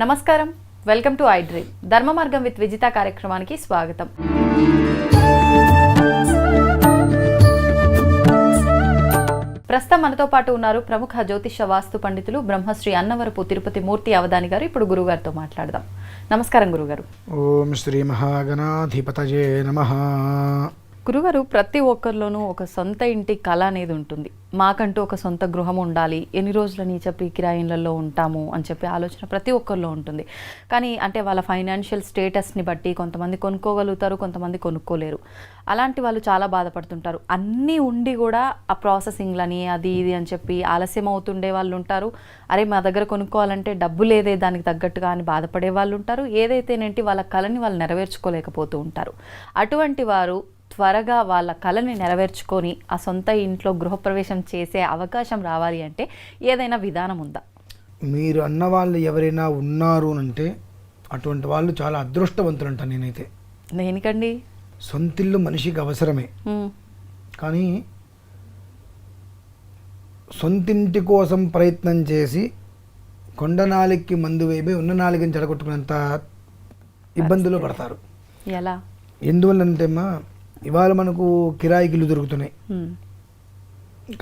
నమస్కారం. Welcome to I dream ధర్మ మార్గం విత్ విజిత కార్యక్రమానికి స్వాగతం. ప్రస్తుతం మనతో పాటు ఉన్నారు ప్రముఖ జ్యోతిష వాస్తు పండితులు బ్రహ్మశ్రీ అన్నవరపు తిరుపతి మూర్తి అవధాని గారు. ఇప్పుడు గురుగారితో మాట్లాడదాం. నమస్కారం గురుగారు. ఓం శ్రీ మహాగణాధిపతయే నమ. గురుగారు ప్రతి ఒక్కరిలోనూ ఒక సొంత ఇంటి కళ అనేది ఉంటుంది. మాకంటూ ఒక సొంత గృహం ఉండాలి. ఎన్ని రోజులని చెప్పి కిరాయిన్లలో ఉంటాము అని చెప్పి ఆలోచన ప్రతి ఒక్కరిలో ఉంటుంది. కానీ అంటే వాళ్ళ ఫైనాన్షియల్ స్టేటస్ని బట్టి కొంతమంది కొనుక్కోగలుగుతారు కొంతమంది కొనుక్కోలేరు. అలాంటి వాళ్ళు చాలా బాధపడుతుంటారు. అన్నీ ఉండి కూడా ఆ ప్రాసెసింగ్లని అది ఇది అని చెప్పి ఆలస్యం అవుతుండే వాళ్ళు ఉంటారు. అరే మా దగ్గర కొనుక్కోవాలంటే డబ్బు లేదే దానికి తగ్గట్టుగా అని బాధపడే వాళ్ళు ఉంటారు. ఏదైతేనేంటి వాళ్ళ కళని వాళ్ళు నెరవేర్చుకోలేకపోతూ ఉంటారు. అటువంటి వారు త్వరగా వాళ్ళ కళని నెరవేర్చుకొని ఆ సొంత ఇంట్లో గృహప్రవేశం చేసే అవకాశం రావాలి అంటే ఏదైనా విధానం ఉందా? మీరు అన్న వాళ్ళు ఎవరైనా ఉన్నారు అంటే అటువంటి వాళ్ళు చాలా అదృష్టవంతులు అంటాను నేనైతే. దేనికండి? సొంతిల్లు మనిషికి అవసరమే. కానీ సొంతింటి కోసం ప్రయత్నం చేసి కొండ మందు వేపి ఉన్న నాలికని చెడగొట్టుకున్నంత ఇబ్బందులు పడతారు. ఎలా? ఎందువల్లంటే అమ్మా ఇవాళ మనకు కిరాయికి ఇల్లు దొరుకుతున్నాయి.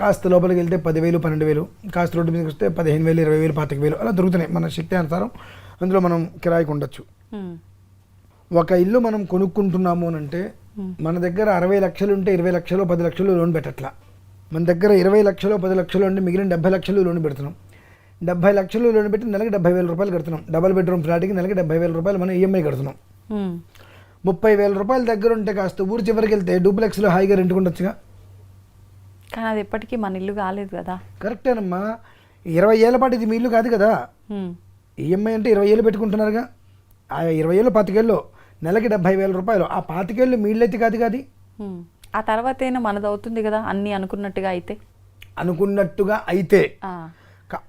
కాస్త లోపలికి వెళ్తే పదివేలు పన్నెండు వేలు కాస్త రోడ్డు మీదకి వస్తే పదిహేను వేలు ఇరవై వేలు పాతిక వేలు అలా దొరుకుతున్నాయి మన శక్తి అనుసారం. అందులో మనం కిరాయికి ఉండొచ్చు ఒక ఇల్లు మనం కొనుక్కుంటున్నాము అని అంటే మన దగ్గర అరవై లక్షలు ఉంటే ఇరవై లక్షలు పది లక్షలు లోన్ పెట్టట్లా. మన దగ్గర ఇరవై లక్షలు పది లక్షలు ఉంటే మిగిలిన డెబ్బై లక్షలు లోన్ పెడుతున్నాం. డెబ్బై లక్షలు లోన్ పెట్టి నెలకి డెబ్బై వేల రూపాయలు కడుతున్నాం. డబల్ బెడ్రూమ్ ఫ్లాట్కి నెలకి డెబ్బై వేల రూపాయలు మనం ఈఎంఐ కడుతున్నాం. ముప్పై వేల రూపాయల దగ్గర ఉంటే కాస్త ఊరు చివరికి వెళ్తే డూప్లెక్స్లో హాయిగా రెంట్కుండొచ్చుగా కానీ అది ఎప్పటికీ మన ఇల్లు కాలేదు కదా. కరెక్టేనమ్మా. ఇరవై ఏళ్ళ పాటు ఇది మీ ఇల్లు కాదు కదా. ఈఎంఐ అంటే ఇరవై ఏళ్ళు పెట్టుకుంటున్నారుగా. ఆ ఇరవై ఏళ్ళు పాతికేళ్ళు నెలకి డెబ్బై వేల రూపాయలు. ఆ పాతికేళ్ళు మీ ఇల్లు అయితే కాదు కాదు. ఆ తర్వాత అయినా మనది అవుతుంది కదా అన్నీ అనుకున్నట్టుగా అయితే. అనుకున్నట్టుగా అయితే.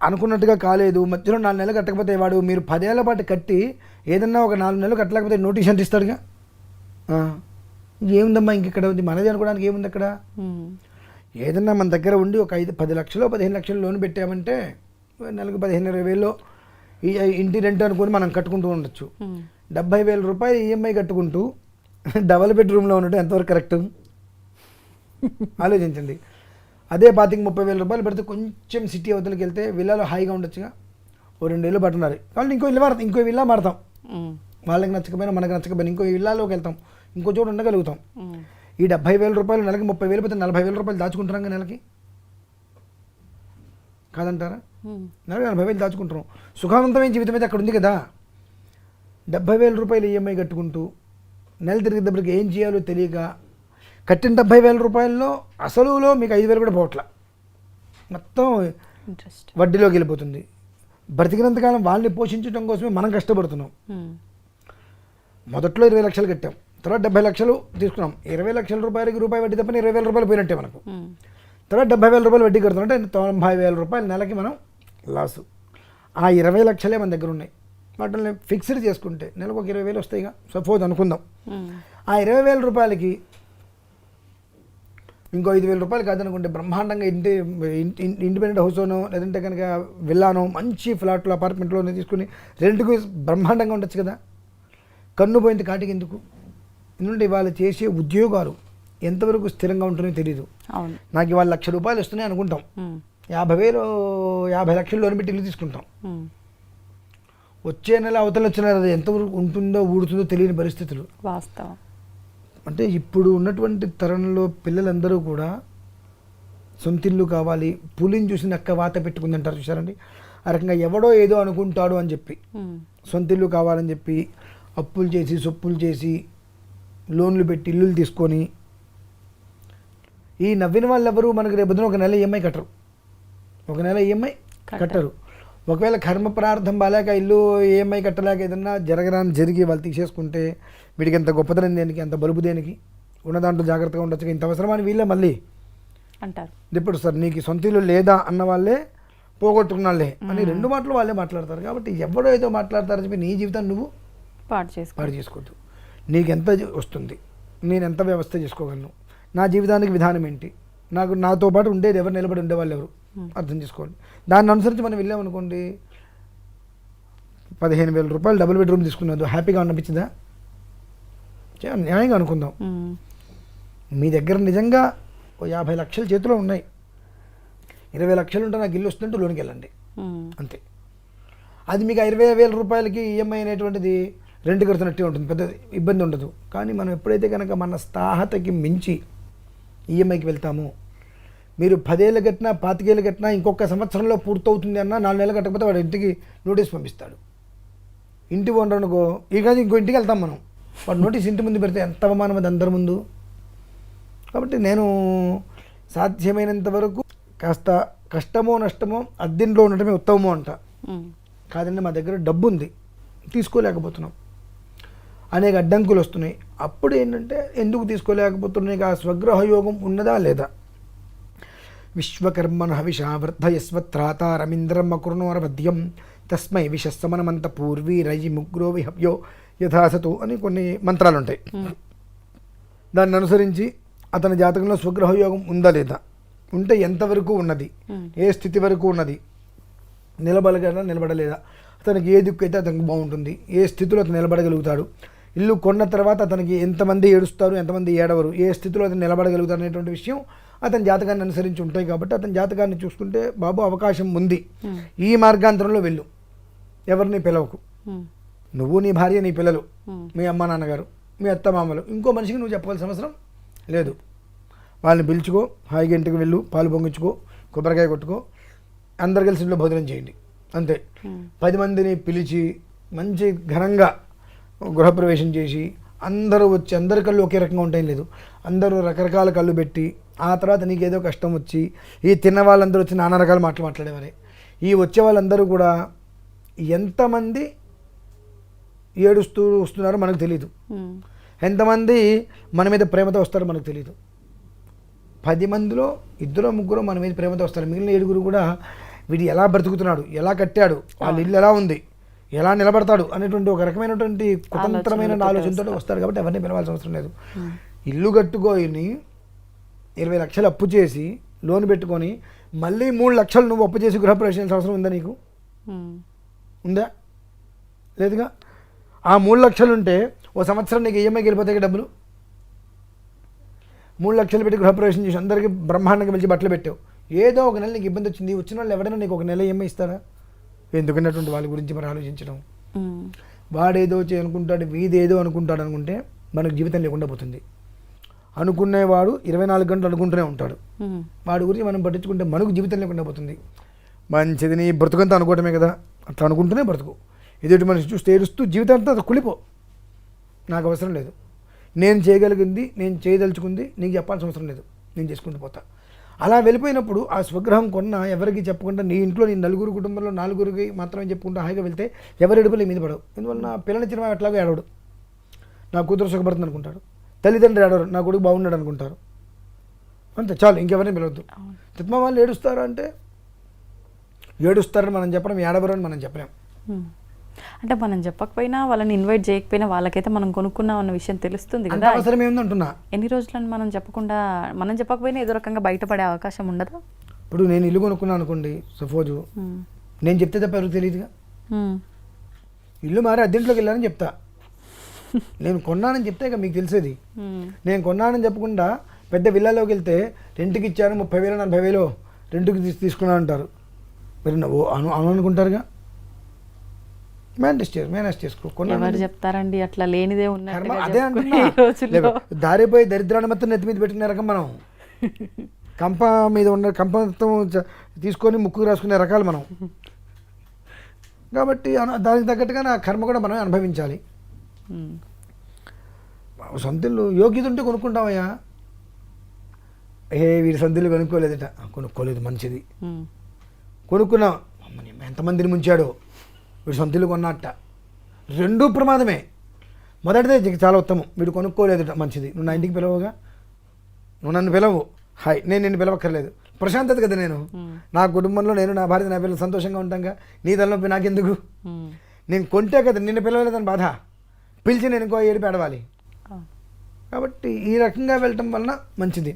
అనుకున్నట్టుగా కాలేదు. మధ్యలో నాలుగు నెలలు కట్టకపోతే వాడు మీరు పదేళ్ళ పాటు కట్టి ఏదన్నా ఒక నాలుగు నెలలు కట్టలేకపోతే నోటీస్ అంటే ఇస్తాడుగా? ఆ. ఏముందమ్మా ఇంక ఇక్కడ ఉంది? మనది అనుకోవడానికి ఏముంది అక్కడ? ఏదన్నా మన దగ్గర ఉండి ఒక ఐదు పది లక్షలు పదిహేను లక్షలు లోన్ పెట్టామంటే నెలకు పదిహేను ఇరవై వేలు ఈ ఇంటి రెంట్ అనుకొని మనం కట్టుకుంటూ ఉండొచ్చు. డెబ్బై వేల రూపాయలు ఈఎంఐ కట్టుకుంటూ డబల్ బెడ్రూమ్లో ఉండటం ఎంతవరకు కరెక్ట్? ఆలోచించండి. అదే పాతికి ముప్పై వేల రూపాయలు పెడితే కొంచెం సిటీ అవతలకి వెళ్తే విల్లాలో హాయిగా ఉండొచ్చుగా. ఓ రెండేళ్ళు పట్టున్నారు కాబట్టి ఇంకో ఇల్లు మారుతాం. ఇంకో విల్లా మారుతాం. వాళ్ళకి నచ్చకపోయినా మనకు నచ్చకపోయినా ఇంకో విల్లాలోకి వెళ్తాం. ఇంకో చోట ఉండగలుగుతాం. ఈ డెబ్బై వేల రూపాయలు నెలకి ముప్పై వేలు పోతే నలభై వేల రూపాయలు దాచుకుంటున్నాం కదా నెలకి? కాదంటారా. నెలకి నలభై వేలు దాచుకుంటున్నాం. సుఖవంతమైన జీవితం అయితే అక్కడ ఉంది కదా. డెబ్బై వేల రూపాయలు ఈఎంఐ కట్టుకుంటూ నెల తిరిగేటప్పటికి ఏం చేయాలో తెలియక కట్టిన డెబ్బై వేల రూపాయల్లో అసలులో మీకు ఐదు వేలు కూడా పోవట్ల. మొత్తం ఇంట్రెస్ట్ వడ్డీలోకి వెళ్ళిపోతుంది. బ్రతికినంతకాలం వాళ్ళని పోషించడం కోసమే మనం కష్టపడుతున్నాం. మొదట్లో ఇరవై లక్షలు కట్టాం. తర్వాత డెబ్బై లక్షలు తీసుకున్నాం. ఇరవై లక్షల రూపాయలకి రూపాయి వడ్డీ తప్పని ఇరవై వేల రూపాయలు పోయినట్టే మనకు. తర్వాత డెబ్బై వేల రూపాయలు వడ్డీ కడుతున్నాం అంటే తొంభై వేల రూపాయలు నెలకి మనం లాసు. ఆ ఇరవై లక్షలే మన దగ్గర ఉన్నాయి. వాటిని ఫిక్స్డ్ చేసుకుంటే నెలకు ఒక ఇరవై వేలు వస్తాయిగా సపోజ్ అనుకుందాం. ఆ ఇరవై వేల రూపాయలకి ఇంకో ఐదు వేల రూపాయలు కాదనుకుంటే బ్రహ్మాండంగా ఇంటి ఇండిపెండెంట్ హౌస్లోనో లేదంటే కనుక విల్లానో మంచి ఫ్లాట్లో అపార్ట్మెంట్లోనో తీసుకుని రెంట్కి బ్రహ్మాండంగా ఉండొచ్చు కదా. కన్ను పోయింది కాటికి ఎందుకు? ఎందుకంటే ఇవాళ చేసే ఉద్యోగాలు ఎంతవరకు స్థిరంగా ఉంటుందో తెలియదు నాకు ఇవాళ లక్ష రూపాయలు వస్తున్నాయి అనుకుంటాం. యాభై వేలు యాభై లక్షలు లోన్ పెట్టి ఇల్లు తీసుకుంటాం. వచ్చే నెల అవతల వచ్చిన అది ఎంతవరకు ఉంటుందో ఊడుతుందో తెలియని పరిస్థితులు. వాస్తవం. అంటే ఇప్పుడు ఉన్నటువంటి తరుణంలో పిల్లలందరూ కూడా సొంతిల్లు కావాలి పులిని చూసి నక్క వాత పెట్టుకుందంటారు చూసారండి ఆ రకంగా ఎవడో ఏదో అనుకుంటాడు అని చెప్పి. సొంతిల్లు కావాలని చెప్పి అప్పులు చేసి సొప్పులు చేసి లోన్లు పెట్టి ఇల్లులు తీసుకొని ఈ నవ్విన వాళ్ళు ఎవరు మనకు రేపు ఒక నెల ఈఎంఐ కట్టరు. ఒక నెల ఈఎంఐ కట్టరు. ఒకవేళ కర్మ ప్రార్థం బాలేక ఇల్లు ఈఎంఐ కట్టలేక ఏదన్నా జరగరాని జరిగి వాళ్ళు తీసేసుకుంటే వీడికి ఎంత గొప్పతనం దేనికి అంత బలుపు దేనికి? ఉన్న దాంట్లో జాగ్రత్తగా ఉండొచ్చు ఇంత అవసరమని వీళ్ళే మళ్ళీ. అంటారు. ఇప్పుడు సార్ నీకు సొంత ఇల్లు లేదా అన్న వాళ్ళే పోగొట్టుకున్నాళ్ళే అని రెండు మాటలు వాళ్ళే మాట్లాడతారు. కాబట్టి ఎవడో ఏదో మాట్లాడతారని చెప్పి నీ జీవితాన్ని నువ్వు పాడు చేసుకోవద్దు. నీకు ఎంత జ- వస్తుంది? నేను ఎంత వ్యవస్థ చేసుకోగలను? నా జీవితానికి విధానం ఏంటి? నాకు నాతో పాటు ఉండేది ఎవరు? నిలబడి ఉండేవాళ్ళు ఎవరు? అర్థం చేసుకోండి. దాన్ని అనుసరించి మనం వెళ్ళామనుకోండి పదిహేను వేల రూపాయలు డబుల్ బెడ్రూమ్ తీసుకున్నది హ్యాపీగా అనిపించిందా న్యాయంగా అనుకుందాం. మీ దగ్గర నిజంగా ఓ యాభై లక్షల చేతిలో ఉన్నాయి. ఇరవై లక్షలు ఉంటే నాకు ఇల్లు వస్తుంటే లోనికి వెళ్ళండి అంతే. అది మీకు ఇరవై వేల రూపాయలకి ఈఎంఐ అనేటువంటిది రెంట్ కడుతున్నట్టే ఉంటుంది పెద్ద ఇబ్బంది ఉండదు. కానీ మనం ఎప్పుడైతే కనుక మన స్థాహతకి మించి ఈఎంఐకి వెళ్తామో మీరు పదేళ్ళు కట్టినా పాతికేళ్ళు కట్టినా ఇంకొక సంవత్సరంలో పూర్తవుతుంది అన్న నాలుగు నెలలు కట్టకపోతే వాడు ఇంటికి నోటీస్ పంపిస్తాడు. ఇంటి ఈ కాదు ఇంకో ఇంటికి వెళ్తాం మనం. వాడు నోటీస్ ఇంటి ముందు పెడితే ఎంత అవమానం అది అందరి ముందు? కాబట్టి నేను సాధ్యమైనంత వరకు కాస్త కష్టమో నష్టమో అద్దెంట్లో ఉండటమే ఉత్తమమో అంట. కాదండి మా దగ్గర డబ్బు ఉంది తీసుకోలేకపోతున్నాం. అనేక అడ్డంకులు వస్తున్నాయి. అప్పుడు ఏంటంటే ఎందుకు తీసుకోలేకపోతున్నాయి? ఆ స్వగ్రహ యోగం ఉన్నదా లేదా? విశ్వకర్మణ అకృణోరవద్యం తస్మై విషస్సమనమంత పూర్వీ రయి ముగ్రో విహవ్యో యథాసతు అని కొన్ని మంత్రాలు ఉంటాయి. దాన్ని అనుసరించి అతని జాతకంలో స్వగ్రహ యోగం ఉందా లేదా? ఉంటే ఎంతవరకు ఉన్నది? ఏ స్థితి వరకు ఉన్నది? నిలబడగలరా నిలబడలేదా? అతనికి ఏ దిక్కు అయితే అతనికి బాగుంటుంది. ఏ స్థితిలో అతను నిలబడగలుగుతాడు? ఇల్లు కొన్న తర్వాత అతనికి ఎంతమంది ఏడుస్తారు ఎంతమంది ఏడవరు ఏ స్థితిలో అతను నిలబడగలుగుతారు అనేటువంటి విషయం అతని జాతకాన్ని అనుసరించి ఉంటాయి కాబట్టి అతని జాతకాన్ని చూసుకుంటే బాబు అవకాశం ఉంది. ఈ మార్గాంతరంలో వెళ్ళు. ఎవరిని పిలవకు? నువ్వు నీ భార్య నీ పిల్లలు మీ అమ్మ నాన్నగారు మీ అత్త మామలు. ఇంకో మనిషికి నువ్వు చెప్పవలసిన అవసరం లేదు. వాళ్ళని పిలుచుకో హాయిగా ఇంటికి వెళ్ళు పాలు పొంగించుకో కొబ్బరికాయ కొట్టుకో అందరు కలిసి ఇంట్లో భోజనం చేయండి. అంతే. పది మందిని పిలిచి మంచి ఘనంగా గృహప్రవేశం చేసి అందరూ వచ్చి అందరి కళ్ళు ఒకే రకంగా ఉంటాయి లేదు. అందరూ రకరకాల కళ్ళు పెట్టి ఆ తర్వాత నీకేదో కష్టం వచ్చి ఈ తిన్న వాళ్ళందరూ వచ్చి నానా రకాల మాటలు మాట్లాడేవారే. ఈ వచ్చే వాళ్ళందరూ కూడా ఎంతమంది ఏడుస్తూ వస్తున్నారో మనకు తెలియదు ఎంతమంది మన మీద ప్రేమతో వస్తారో మనకు తెలియదు పది మందిలో ఇద్దరు ముగ్గురు మన మీద ప్రేమతో వస్తారు. మిగిలిన ఏడుగురు కూడా వీడు ఎలా బ్రతుకుతున్నాడు ఎలా కట్టాడు వాళ్ళ ఇల్లు ఎలా ఉంది ఎలా నిలబడతాడు అనేటువంటి ఒక రకమైనటువంటి కుతంత్రమైన ఆలోచనతో వస్తారు కాబట్టి ఎవరిని పిలవాల్సిన అవసరం లేదు. ఇల్లు కట్టుకొని ఇరవై లక్షలు అప్పు చేసి లోన్ పెట్టుకొని మళ్ళీ మూడు లక్షలు నువ్వు అప్పు చేసి గృహప్రవేశం అవసరం ఉందా నీకు? ఉందా? లేదుగా? ఆ మూడు లక్షలు ఉంటే ఓ సంవత్సరం నీకు ఈఎంఐకి వెళ్ళిపోతాయి డబ్బులు? మూడు లక్షలు పెట్టి గృహప్రవేశం చేసి అందరికీ బ్రహ్మాండంగా పిలిచి బట్టలు పెట్టావు. ఏదో ఒక నెల నీకు ఇబ్బంది వచ్చింది. వచ్చిన వాళ్ళు ఎవరైనా నీకు ఒక నెల ఈఎంఐ ఇస్తారా? ఎందుకన్నటువంటి వాళ్ళ గురించి మరి ఆలోచించడం. వాడేదో అనుకుంటాడు వీదేదో అనుకుంటాడు అనుకుంటే మనకు జీవితం లేకుండా పోతుంది. అనుకునేవాడు ఇరవై నాలుగు గంటలు అనుకుంటూనే ఉంటాడు. వాడి గురించి మనం పట్టించుకుంటే మనకు జీవితం లేకుండా పోతుంది. మంచిది నీ బ్రతుకంతా అనుకోవటమే కదా. అట్లా అనుకుంటూనే బ్రతుకు. ఎదుటి మనిషి చూస్తే ఏడుస్తూ జీవితం అంతా కులిపో నాకు అవసరం లేదు. నేను చేయగలిగింది నేను చేయదలుచుకుంది నీకు చెప్పాల్సిన అవసరం లేదు. నేను చేసుకుంటూ పోతా. అలా వెళ్ళిపోయినప్పుడు ఆ స్వగ్రహం కొన్న ఎవరికి చెప్పకుండా నీ ఇంట్లో నీ నలుగురు కుటుంబంలో నాలుగురికి మాత్రమే చెప్పుకుంటూ హాయిగా వెళ్తే ఎవరి ఎడుపులు మీద పడవు. ఎందువల్ల నా పిల్లని చిన్న ఎట్లాగో ఏడవడు. నా కూతురు సుఖపడుతుంది అనుకుంటారు తల్లిదండ్రులు ఏడవరు. నా కొడుకు బాగున్నాడు అనుకుంటారు. అంతే చాలు ఇంకెవరిని పిలవద్దు. తిత్మ వాళ్ళు ఏడుస్తారు అంటే ఏడుస్తారని మనం చెప్పడం ఏడవరు అని మనం చెప్పలేం. అంటే మనం చెప్పకపోయినా వాళ్ళని ఇన్వైట్ చేయకపోయినా వాళ్ళకైతే మనం కొనుక్కున్నాం అన్న విషయం తెలుస్తుంది కదా. అవసరం ఎన్ని రోజులని మనం చెప్పకుండా మనం చెప్పకపోయినా ఏదో రకంగా బయటపడే అవకాశం ఉండదా? ఇప్పుడు నేను ఇల్లు కొనుక్కున్నాను అనుకోండి సపోజు ఉమ్, నేను చెప్తే తప్ప ఎవరికి తెలియదుగా? ఉమ్, ఇల్లు మారి అద్దెంట్లోకి వెళ్ళానని చెప్తా. నేను కొన్నానని చెప్తే ఇక మీకు తెలిసేది. ఉమ్, నేను కొన్నానని చెప్పకుండా పెద్ద విల్లాలోకి వెళ్తే రెంట్కి ఇచ్చాను ముప్పై వేలు నలభై వేలు రెంట్కి తీసి తీసుకున్నాను అంటారు మరి అను అనుకుంటారుగా? మేనేజ్ చేసు మేనేజ్ చేసుకో కొన్నాను ఎవరు చెప్తారండి? అట్లా లేనిదే ఉన్నట్టుగా అదే అంటున్నా. దారిపోయి దరిద్రాన్ని మొత్తం నెత్తి మీద పెట్టిన రకం మనం. కంప మీద ఉన్న కంప మొత్తం తీసుకొని ముక్కు రాసుకునే రకాలు మనం. కాబట్టి దానికి తగ్గట్టుగా నా కర్మ కూడా మనం అనుభవించాలి. ఉమ్, సొంత ఇల్లు యోగ్యత ఉంటే కొనుక్కుంటామయ్యా. ఏ వీడి సొంత ఇల్లు కొనుక్కోలేదట. "ఆ, కొనుక్కోలేదు మంచిది. కొనుక్కున్నాం. ఎంతమందిని ముంచాడో. వీడు సొంత ఇల్లు కొన్నట్ట. రెండూ ప్రమాదమే. మొదటిదే నీకు చాలా ఉత్తమం. వీడు కొనుక్కోలేదుట మంచిది. నువ్వు నా ఇంటికి పిలవగా నువ్వు నన్ను పిలవు. హాయ్ నేను నిన్ను పిలవక్కర్లేదు. ప్రశాంతత కదా నేను. నా కుటుంబంలో నేను నా భార్య నా పిల్లలు సంతోషంగా ఉంటాంగా? నీ తలనొప్పి నాకెందుకు? నేను కొంటే కదా నిన్ను పిలవలేదని బాధ. పిలిచి నేను ఇంకో ఏడు పెడవాలి. కాబట్టి ఈ రకంగా వెళ్ళటం వలన మంచిది.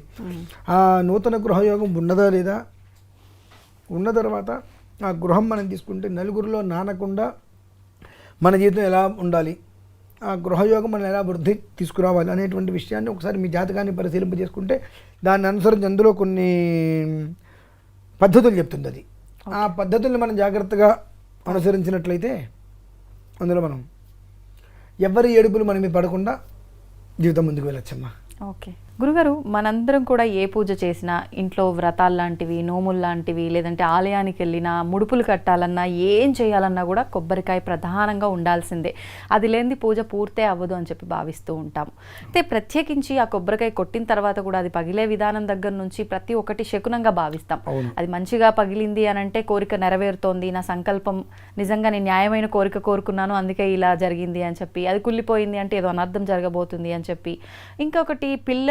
ఆ నూతన గృహయోగం ఉన్నదా లేదా? ఉన్న తర్వాత ఆ గృహం మనం తీసుకుంటే నలుగురిలో నానకుండా మన జీవితం ఎలా ఉండాలి? ఆ గృహయోగం మనం ఎలా వృద్ధి తీసుకురావాలి అనేటువంటి విషయాన్ని ఒకసారి మీ జాతకాన్ని పరిశీలింప చేసుకుంటే దాన్ని అనుసరించి అందులో కొన్ని పద్ధతులు చెప్తుంది అది. ఆ పద్ధతుల్ని మనం జాగ్రత్తగా అనుసరించినట్లయితే అందులో మనం ఎవరి ఏడుపులు మన మీద పడకుండా జీవితం ముందుకు వెళ్ళొచ్చమ్మా. ఓకే. గురుగారు మనందరం కూడా ఏ పూజ చేసినా ఇంట్లో వ్రతాలు లాంటివి నోములు లాంటివి లేదంటే ఆలయానికి వెళ్ళినా ముడుపులు కట్టాలన్నా ఏం చేయాలన్నా కూడా కొబ్బరికాయ ప్రధానంగా ఉండాల్సిందే. అది లేనిది పూజ పూర్తే అవ్వదు అని చెప్పి భావిస్తూ ఉంటాము అయితే ప్రత్యేకించి ఆ కొబ్బరికాయ కొట్టిన తర్వాత కూడా అది పగిలే విధానం దగ్గర నుంచి ప్రతి ఒక్కటి శకునంగా భావిస్తాం. అది మంచిగా పగిలింది అని అంటే కోరిక నెరవేరుతోంది నా సంకల్పం నిజంగా నేను న్యాయమైన కోరిక కోరుకున్నాను అందుకే ఇలా జరిగింది అని చెప్పి అది కుళ్ళిపోయింది అంటే ఏదో అనర్థం జరగబోతుంది అని చెప్పి. ఇంకొకటి పిల్లలు